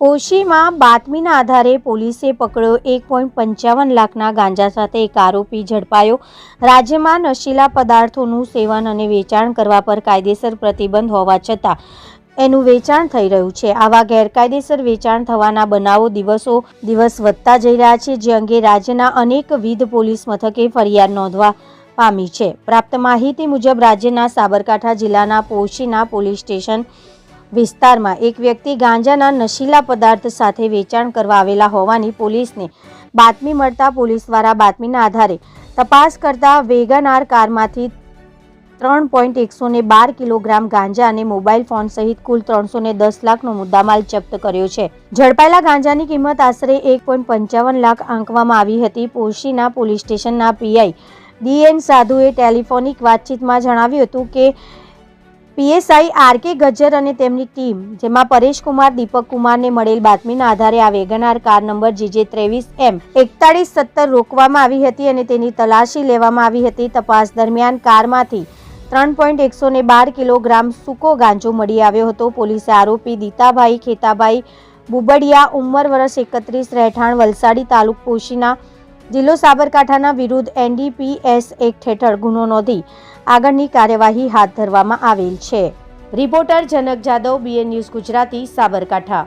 પોશીમાં બાતમીના આધારે પોલીસે પકડ્યો એક પોઈન્ટ પંચાવન લાખના ગાંજા સાથે એક આરોપી ઝડપાયો. રાજ્યમાં નશીલા પદાર્થોનું સેવન અને વેચાણ કરવા પર કાયદેસર પ્રતિબંધ હોવા છતાં એનું વેચાણ થઈ રહ્યું છે. આવા ગેરકાયદેસર વેચાણ થવાના બનાવો દિવસો દિવસ વધતા જઈ રહ્યા છે, જે અંગે રાજ્યના અનેકવિધ પોલીસ મથકે ફરિયાદ નોંધવા પામી છે. પ્રાપ્ત માહિતી મુજબ રાજ્યના સાબરકાંઠા જિલ્લાના પોશીના પોલીસ સ્ટેશન વિસ્તારમાં એક વ્યક્તિ ગાંજાના નશીલા પદાર્થ સાથે વેચાણ કરવા આવેલા હોવાની પોલીસને બાતમી મળતા પોલીસ દ્વારા બાતમીના આધારે તપાસ કરતા વેગનાર કારમાંથી ત્રણ પોઈન્ટ એકસો ને બાર કિલોગ્રામ ગાંજા અને મોબાઈલ ફોન સહિત કુલ ત્રણસો ને દસ લાખનો મુદ્દામાલ જપ્ત કર્યો છે. ઝડપાયેલા ગાંજાની કિંમત આશરે એક પોઈન્ટ પંચાવન લાખ આંકવામાં આવી હતી પોશીના પોલીસ સ્ટેશનના પીઆઈ ડીએન સાધુએ ટેલિફોનિક વાતચીતમાં જણાવ્યું હતું કે પીએસઆઈ આર કે ગજ્જર અને તેમની ટીમ, જેમાં પરેશકુમાર દીપક કુમારને મળેલ બાતમીના આધારે આ વેગનાર કાર નંબર જીજે ત્રેવીસ એમ એકતાળીસ સત્તર રોકવામાં આવી હતી અને તેની તલાશી લેવામાં આવી હતી. તપાસ દરમિયાન કારમાંથી ત્રણ પોઈન્ટ એકસો ને બાર કિલોગ્રામ સૂકો ગાંજો મળી આવ્યો હતો. પોલીસે આરોપી દીતાભાઈ ખેતાભાઈ બુબડિયા, ઉંમર વર્ષ એકત્રીસ, રહેઠાણ વલસાડી તાલુક પોશીના, જિલ્લો સાબરકાંઠાના વિરુદ્ધ એનડીપીએસ એક્ટ હેઠળ ગુનો નોંધી આગળની કાર્યવાહી હાથ ધરવામાં આવેલ છે. Reporter Janak Jadav BN news Gujarati Sabarkantha.